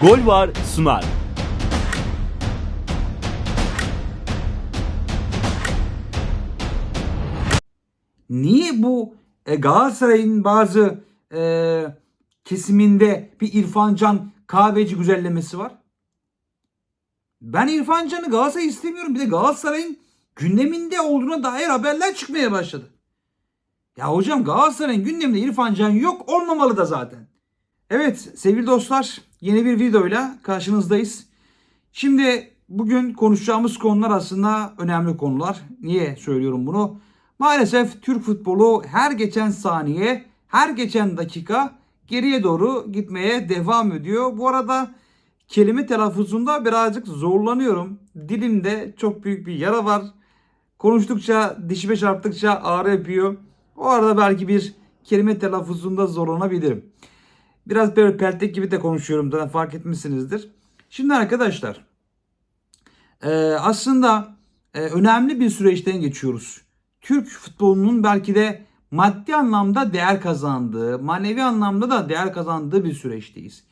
Gol var sunar. Niye bu e, Galatasaray'ın bazı e, kesiminde bir İrfan Can kahveci güzellemesi var? Ben İrfan Can'ı Galatasaray istemiyorum. Bir de Galatasaray'ın gündeminde olduğuna dair haberler çıkmaya başladı. Ya hocam Galatasaray'ın gündeminde İrfan Can yok olmamalı da zaten. Evet sevgili dostlar yeni bir videoyla karşınızdayız. Şimdi bugün konuşacağımız konular aslında önemli konular. Niye söylüyorum bunu? Maalesef Türk futbolu her geçen saniye, her geçen dakika geriye doğru gitmeye devam ediyor. Bu arada kelime telaffuzunda birazcık zorlanıyorum. Dilimde çok büyük bir yara var. Konuştukça, dişime çarptıkça ağrı yapıyor. O arada belki bir kelime telaffuzunda zorlanabilirim. Biraz böyle peltek gibi de konuşuyorum da fark etmişsinizdir. Şimdi arkadaşlar e, aslında e, önemli bir süreçten geçiyoruz. Türk futbolunun belki de maddi anlamda değer kazandığı, manevi anlamda da değer kazandığı bir süreçteyiz.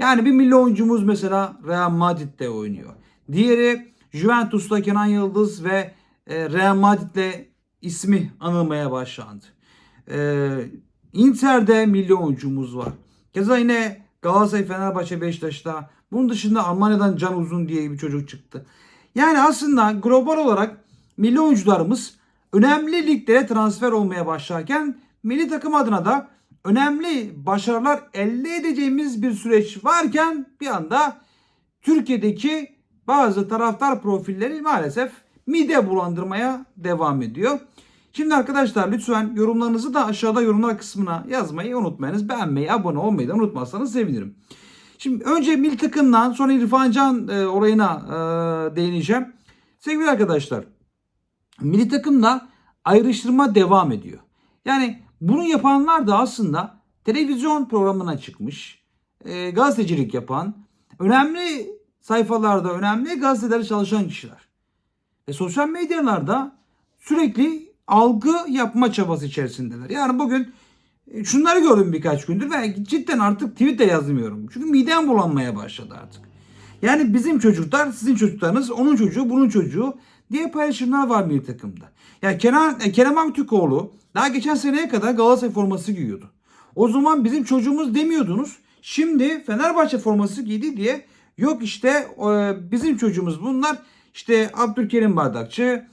Yani bir milli oyuncumuz mesela Real Madrid'de oynuyor. Diğeri Juventus'ta Kenan Yıldız ve e, Real Madrid'le ismi anılmaya başlandı. Inter'de milli oyuncumuz var. Keza yine Galatasaray, Fenerbahçe, Beşiktaş'ta. Bunun dışında Almanya'dan Can Uzun diye bir çocuk çıktı. Yani aslında global olarak milli oyuncularımız önemli liglere transfer olmaya başlarken milli takım adına da önemli başarılar elde edeceğimiz bir süreç varken bir anda Türkiye'deki bazı taraftar profilleri maalesef mide bulandırmaya devam ediyor. Şimdi arkadaşlar lütfen yorumlarınızı da aşağıda yorumlar kısmına yazmayı unutmayınız. Beğenmeyi, abone olmayı da unutmazsanız sevinirim. Şimdi önce milli takımdan sonra İrfan Can e, olayına e, değineceğim. Sevgili arkadaşlar milli takımda ayrıştırma devam ediyor. Yani bunu yapanlar da aslında televizyon programına çıkmış, e, gazetecilik yapan, önemli sayfalarda, önemli gazetelerde çalışan kişiler. Ve sosyal medyalarda sürekli algı yapma çabası içerisindeler. Yani bugün e, şunları gördüm birkaç gündür ve cidden artık tweet de yazmıyorum. Çünkü midem bulanmaya başladı artık. Yani bizim çocuklar, sizin çocuklarınız, onun çocuğu, bunun çocuğu diye paylaşımlar var milli takımda. Ya Kenan, e, Kerem Aktürkoğlu daha geçen seneye kadar Galatasaray forması giyiyordu. O zaman bizim çocuğumuz demiyordunuz. Şimdi Fenerbahçe forması giydi diye yok işte e, bizim çocuğumuz bunlar. İşte Abdülkerim Bardakçı,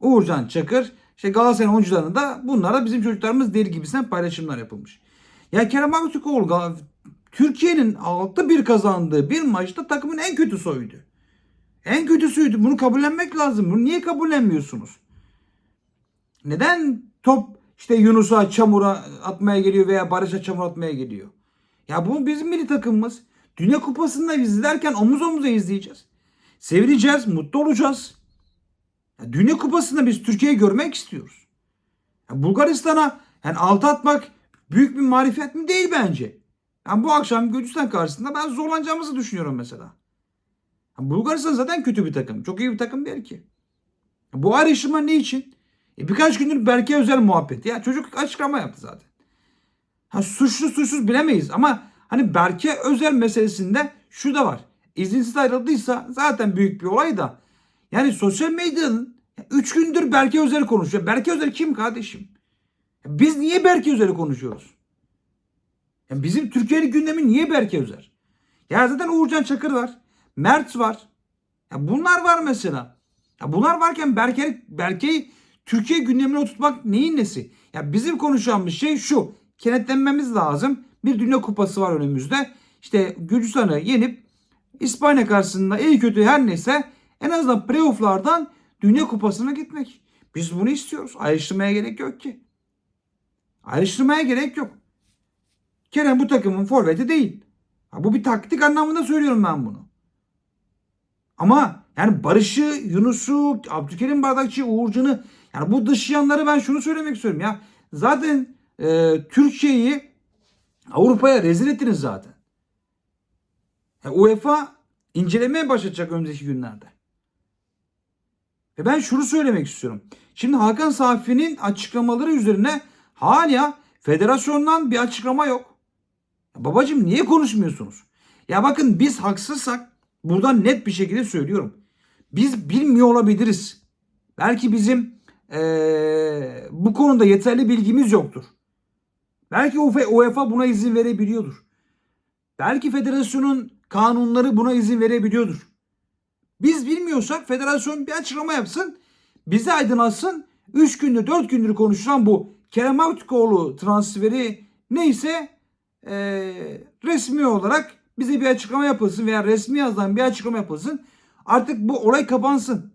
Uğurcan Çakır, işte Galatasaray oyuncularını da bunlar da bizim çocuklarımız değil gibisinden paylaşımlar yapılmış. Ya Kerem Aktürkoğlu Türkiye'nin altta bir kazandığı bir maçta takımın en kötüsü oydu. En kötüsüydü. Bunu kabullenmek lazım. Bunu niye kabullenmiyorsunuz? Neden top işte Yunus'a çamura atmaya geliyor veya Barış'a çamur atmaya geliyor? Ya bu bizim milli takımımız. Dünya Kupası'nda izlerken omuz omuza izleyeceğiz. Sevineceğiz, mutlu olacağız. Ya Dünya Kupası'nda biz Türkiye'yi görmek istiyoruz. Ya Bulgaristan'a yani altı atmak büyük bir marifet mi? Değil bence. Yani bu akşam Gürcistan karşısında ben zorlanacağımızı düşünüyorum mesela. Ya Bulgaristan zaten kötü bir takım. Çok iyi bir takım değil ki. Ya Bu ayrıştırma ne için? E birkaç gündür Berke Özel muhabbeti. Ya çocuk açıklama yaptı zaten. Ha suçlu suçsuz bilemeyiz ama hani Berke Özel meselesinde şu da var. İzinsiz ayrıldıysa zaten büyük bir olay da. Yani sosyal medyanın 3 gündür Berke Özel konuşuyor. Berke Özel kim kardeşim? Biz niye Berke Özel'i konuşuyoruz? Ya bizim Türkiye'nin gündemi niye Berke Özel? Ya zaten Uğurcan Çakır var. Mert var. Ya bunlar var mesela. Ya bunlar varken Berke, Berke'yi Türkiye gündemine oturtmak neyin nesi? Ya bizim konuşacağımız şey şu. Kenetlenmemiz lazım. Bir dünya kupası var önümüzde. İşte Gürcistan'ı yenip İspanya karşısında iyi kötü her neyse en azından playofflardan dünya kupasına gitmek. Biz bunu istiyoruz. Ayrıştırmaya gerek yok ki. Ayrıştırmaya gerek yok. Kerem bu takımın forveti değil. Ha, bu bir taktik anlamında söylüyorum ben bunu. Ama yani Barış'ı, Yunus'u, Abdülkerim Bardakçı, Uğurcan'ı yani bu dışlayanları ben şunu söylemek istiyorum ya. Zaten e, Türkiye'yi Avrupa'ya rezil ettiniz zaten. Ya UEFA incelemeye başlayacak önümüzdeki günlerde. Ve ben şunu söylemek istiyorum. Şimdi Hakan Safi'nin açıklamaları üzerine hala federasyondan bir açıklama yok. Babacım niye konuşmuyorsunuz? Ya bakın biz haksızsak buradan net bir şekilde söylüyorum. Biz bilmiyor olabiliriz. Belki bizim eee, bu konuda yeterli bilgimiz yoktur. Belki UEFA buna izin verebiliyordur. Belki federasyonun kanunları buna izin verebiliyordur. Biz bilmiyorsak federasyon bir açıklama yapsın. Bizi aydınlatsın. 3 gündür 4 gündür konuşulan bu Kerem Aktürkoğlu transferi neyse eee, resmi olarak bize bir açıklama yapılsın veya resmi yazılan bir açıklama yapılsın. Artık bu olay kapansın.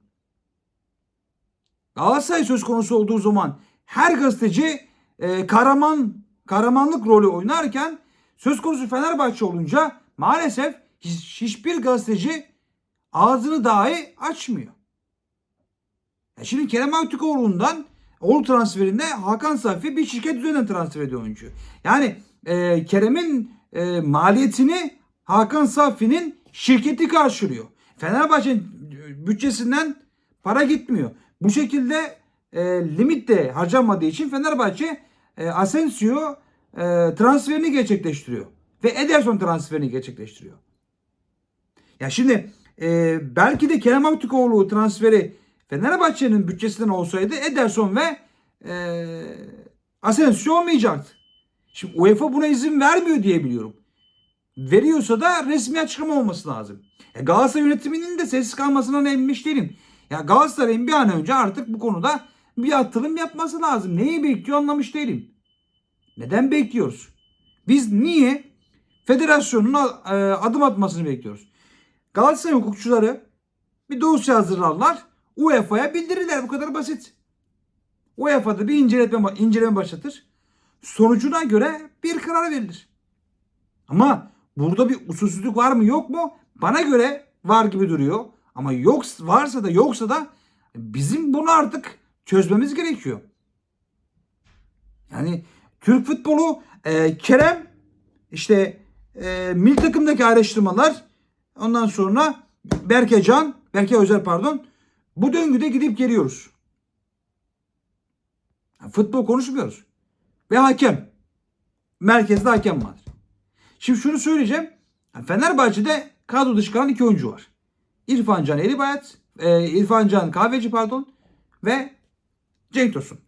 Galatasaray söz konusu olduğu zaman her gazeteci e, kahraman kahramanlık rolü oynarken söz konusu Fenerbahçe olunca maalesef hiç- hiçbir gazeteci ağzını dahi açmıyor. Ya şimdi Kerem Aktürkoğlu'ndan Oğlu transferinde Hakan Safi bir şirket üzerinden transfer ediyor oyuncu. Yani e, Kerem'in e, maliyetini Hakan Safi'nin şirketi karşılıyor. Fenerbahçe'nin bütçesinden para gitmiyor. Bu şekilde e, limit de harcanmadığı için Fenerbahçe e, Asensio e, transferini gerçekleştiriyor. Ve Ederson transferini gerçekleştiriyor. Ya şimdi e, belki de Kerem Aktürkoğlu transferi Fenerbahçe'nin bütçesinden olsaydı Ederson ve e, Asensio olmayacaktı. Şimdi UEFA buna izin vermiyor diye biliyorum. Veriyorsa da resmi açıklama olması lazım. E, Galatasaray yönetiminin de sessiz kalmasından eminmiş değilim. Ya Galatasaray'ın bir an önce artık bu konuda bir atılım yapması lazım. Neyi bekliyor anlamış değilim. Neden bekliyoruz? Biz niye federasyonun e, adım atmasını bekliyoruz? Galatasaray hukukçuları bir dosya hazırlarlar. UEFA'ya bildirirler. Bu kadar basit. UEFA'da bir inceleme, inceleme başlatır. Sonucuna göre bir karar verilir. Ama burada bir usulsüzlük var mı yok mu? Bana göre var gibi duruyor. Ama yok varsa da yoksa da bizim bunu artık çözmemiz gerekiyor. Yani Türk futbolu e, Kerem işte e, milli takımdaki araştırmalar ondan sonra Berke Can, Berke Özel pardon bu döngüde gidip geliyoruz. Futbol konuşmuyoruz. Ve hakem. Merkezde hakem var. Şimdi şunu söyleyeceğim. Fenerbahçe'de kadro dışı kalan iki oyuncu var. İrfan Can Eribayat, e, İrfan Can Kahveci pardon ve Cenk Tosun.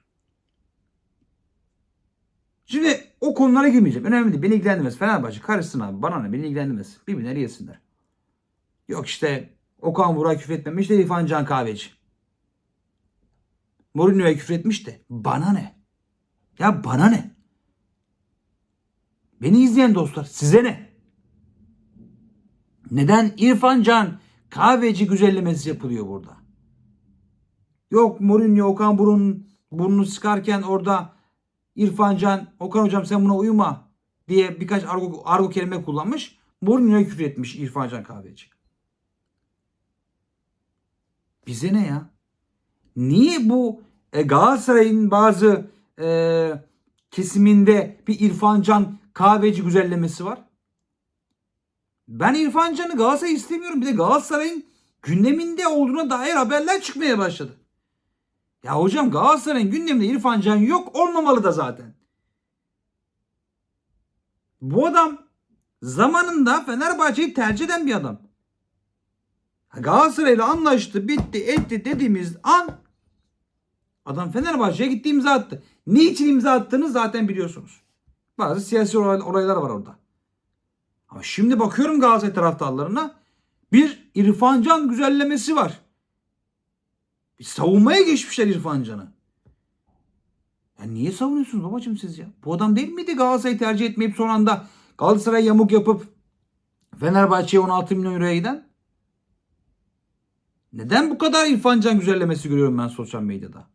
Şimdi o konulara girmeyeceğim. Önemli değil. Beni ilgilendirmez. Fenerbahçe karışsın abi. Bana ne? Beni ilgilendirmez. Birbirleri yesinler. Yok işte Okan Burak küfretmemiş de İrfan Can Kahveci. Mourinho'ya küfretmiş de. Bana ne? Ya bana ne? Beni izleyen dostlar size ne? Neden İrfan Can kahveci güzellemesi yapılıyor burada? Yok Mourinho Okan Burun burnunu sıkarken orada İrfan Can Okan hocam sen buna uyuma diye birkaç argo, argo kelime kullanmış. Mourinho'ya küfür etmiş İrfan Can kahveci. Bize ne ya? Niye bu e, Galatasaray'ın bazı e, kesiminde bir İrfan Can kahveci güzellemesi var? Ben İrfan Can'ı Galatasaray istemiyorum. Bir de Galatasaray'ın gündeminde olduğuna dair haberler çıkmaya başladı. Ya hocam Galatasaray'ın gündeminde İrfan Can yok olmamalı da zaten. Bu adam zamanında Fenerbahçe'yi tercih eden bir adam. Galatasaray'la anlaştı, bitti, etti dediğimiz an adam Fenerbahçe'ye gitti imza attı. Niçin imza attığını zaten biliyorsunuz. Bazı siyasi olay- olaylar var orada. Ama şimdi bakıyorum Galatasaray taraftarlarına bir İrfan Can güzellemesi var. Bir savunmaya geçmişler İrfan Can'ı. Ya niye savunuyorsunuz babacığım siz ya? Bu adam değil miydi Galatasaray'ı tercih etmeyip son anda Galatasaray yamuk yapıp Fenerbahçe'ye 16 milyon euroya giden? Neden bu kadar İrfan Can güzellemesi görüyorum ben sosyal medyada?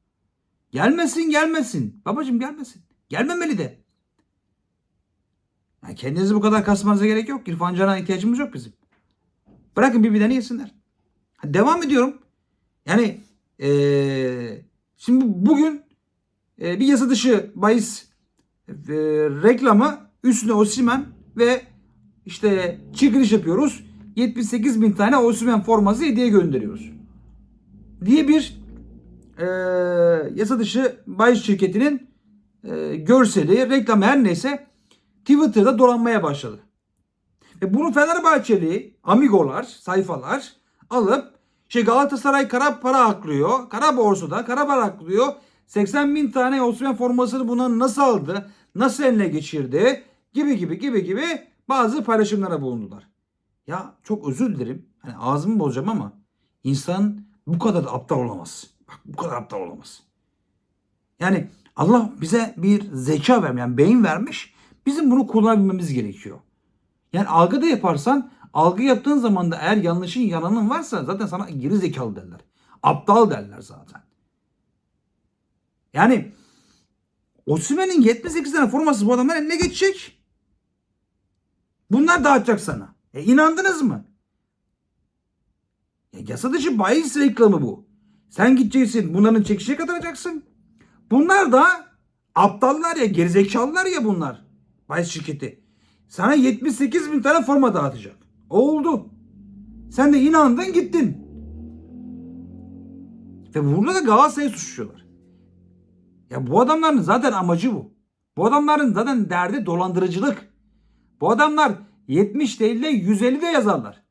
Gelmesin gelmesin. Babacığım gelmesin. Gelmemeli de. Yani kendinizi bu kadar kasmanıza gerek yok. İrfan Can'a ihtiyacımız yok bizim. Bırakın birbirlerini yesinler. Devam ediyorum. Yani eee, şimdi bugün eee, bir yasa dışı bahis eee, reklamı üstüne Osimen ve işte çekiliş yapıyoruz. 78 bin tane Osimen forması hediye gönderiyoruz. Diye bir eee, yasa dışı bahis şirketinin eee, görseli, reklamı her neyse Twitter'da dolanmaya başladı. E bunu Fenerbahçeli amigolar, sayfalar alıp şey Galatasaray kara para aklıyor. Kara borsada kara para aklıyor. 80 bin tane Osman formasını buna nasıl aldı? Nasıl eline geçirdi? Gibi gibi gibi gibi bazı paylaşımlara bulundular. Ya çok özür dilerim. Hani ağzımı bozacağım ama insan bu kadar da aptal olamaz. Bak bu kadar aptal olamaz. Yani Allah bize bir zeka vermiş, yani beyin vermiş. Bizim bunu kullanabilmemiz gerekiyor. Yani algı da yaparsan, algı yaptığın zaman da eğer yanlışın yananın varsa zaten sana geri zekalı derler. Aptal derler zaten. Yani Osimhen'in 78 tane forması bu adamların eline geçecek. Bunlar dağıtacak sana. E inandınız mı? Ya yasa dışı bahis reklamı bu. Sen gideceksin bunların çekişe katılacaksın. Bunlar da aptallar ya gerizekalılar ya bunlar. Bahis şirketi. Sana 78 bin tane forma dağıtacak. Oldu. Sen de inandın gittin. Ve burada da Galatasaray'ı suçluyorlar. Ya bu adamların zaten amacı bu. Bu adamların zaten derdi dolandırıcılık. Bu adamlar 70 değil de 150 de yazarlar.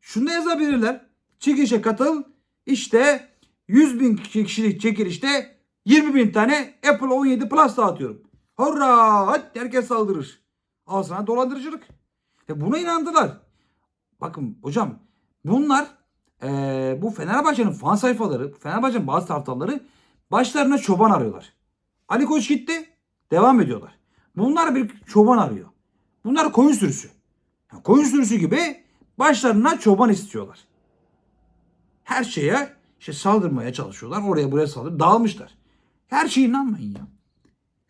Şunu da yazabilirler. Çekişe katıl. İşte 100 bin kişilik çekilişte 20 bin tane Apple 17 Plus dağıtıyorum. Hurra! Hadi herkes saldırır. Al sana dolandırıcılık. Ve buna inandılar. Bakın hocam bunlar eee, bu Fenerbahçe'nin fan sayfaları, Fenerbahçe'nin bazı taraftarları başlarına çoban arıyorlar. Ali Koç gitti. Devam ediyorlar. Bunlar bir çoban arıyor. Bunlar koyun sürüsü. Koyun sürüsü gibi başlarına çoban istiyorlar. Her şeye işte saldırmaya çalışıyorlar. Oraya buraya saldırıyor. Dağılmışlar. Her şeye inanmayın ya.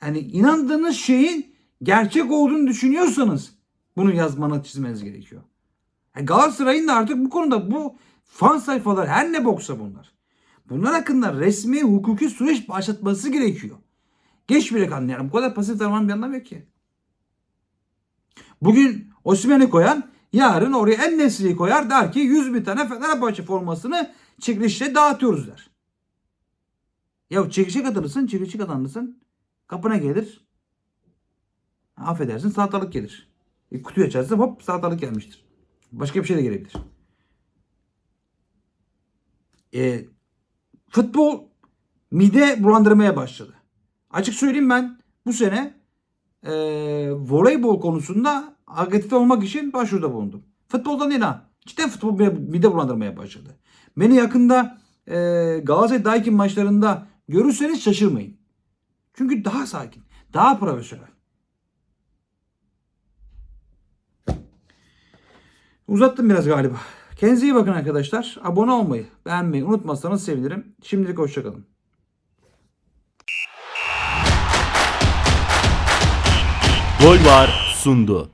Yani inandığınız şeyin gerçek olduğunu düşünüyorsanız bunu yazmanız çizmeniz gerekiyor. Yani Galatasaray'ın da artık bu konuda bu fan sayfalar her ne boksa bunlar. Bunlar hakkında resmi hukuki süreç başlatması gerekiyor. Geç bile kalın yani bu kadar pasif davranan bir anlam yok ki. Bugün Osimhen'i koyan yarın oraya en nesliyi koyar der ki 100 bin tane Fenerbahçe formasını çekilişle dağıtıyoruz der. Ya çekişe katılırsın, çekilişe kazanırsın. Kapına gelir. Affedersin salatalık gelir. E, kutuyu açarsın hop salatalık gelmiştir. Başka bir şey de gelebilir. E, futbol mide bulandırmaya başladı. Açık söyleyeyim ben bu sene e, voleybol konusunda akredite olmak için başvuruda bulundum. Futboldan değil ha. Cidden futbol bile mide bulandırmaya başladı. Beni yakında e, Galatasaray Daikin maçlarında görürseniz şaşırmayın. Çünkü daha sakin, daha profesyonel. Uzattım biraz galiba. Kendinize iyi bakın arkadaşlar. Abone olmayı, beğenmeyi unutmazsanız sevinirim. Şimdilik hoşçakalın. Gol var sundu.